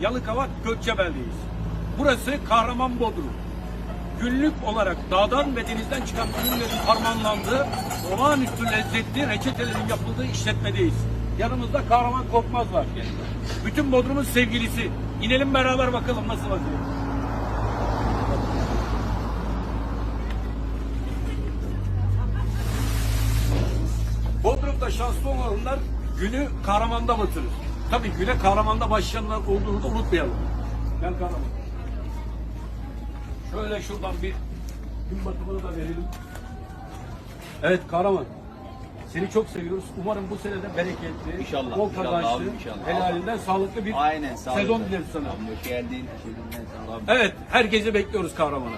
Yalıkavak Gökçebel'deyiz. Burası Kahraman Bodrum. Günlük olarak dağdan ve denizden çıkan ürünlerin harmanlandığı, olağanüstü lezzetli reçetelerin yapıldığı işletmedeyiz. Yanımızda Kahraman Korkmaz var. Bütün Bodrum'un sevgilisi. İnelim beraber bakalım nasıl vaziyet. Bodrum'da şanslı olanlar günü Kahraman'da batırır. Tabii güne Kahraman'da başlayanlar olduğunu da unutmayalım. Gel Kahraman. Şöyle şuradan bir gün batımını da verelim. Evet Kahraman. Seni çok seviyoruz. Umarım bu sene de bereketli, İnşallah, bol inşallah kazançlı, abi, inşallah. helalinden sağlıklı bir Aynen sağ sezon olun. dileriz sana. Hoş geldin. Evet, herkesi bekliyoruz Kahraman'a.